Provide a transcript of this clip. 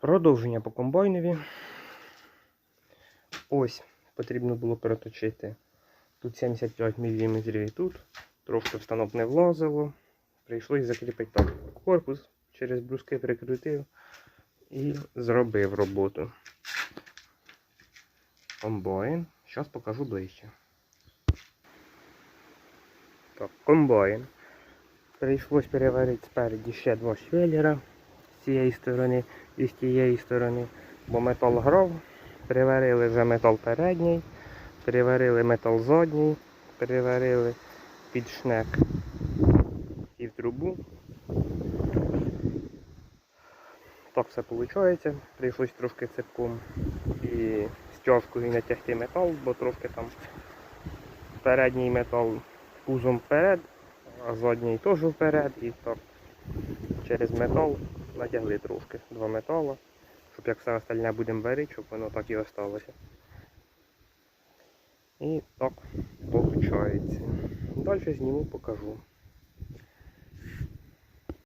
Продовження по комбайнові. Ось потрібно було переточити. Тут 75 мм і тут. Трошки в не влазило. Прийшлось закріпити так корпус, через бруски прикрутив і зробив роботу. Комбайн. Зараз покажу ближче. Так, комбайн. Прийшлось переварити спереді ще два швеллера цієї сторони і з тієї сторони, бо метал грав. Переварили вже метал передній, переварили метал задній, переварили під шнек і в трубу. Так все виходить. Прийшлось трошки цепком і стяжкою натягти метал, бо трошки там передній метал пузом вперед, а задній теж вперед і так через метал натягли трошки два метала, щоб як все остальне будемо варити, щоб воно так і осталося. І так виходить. Далі зніму покажу.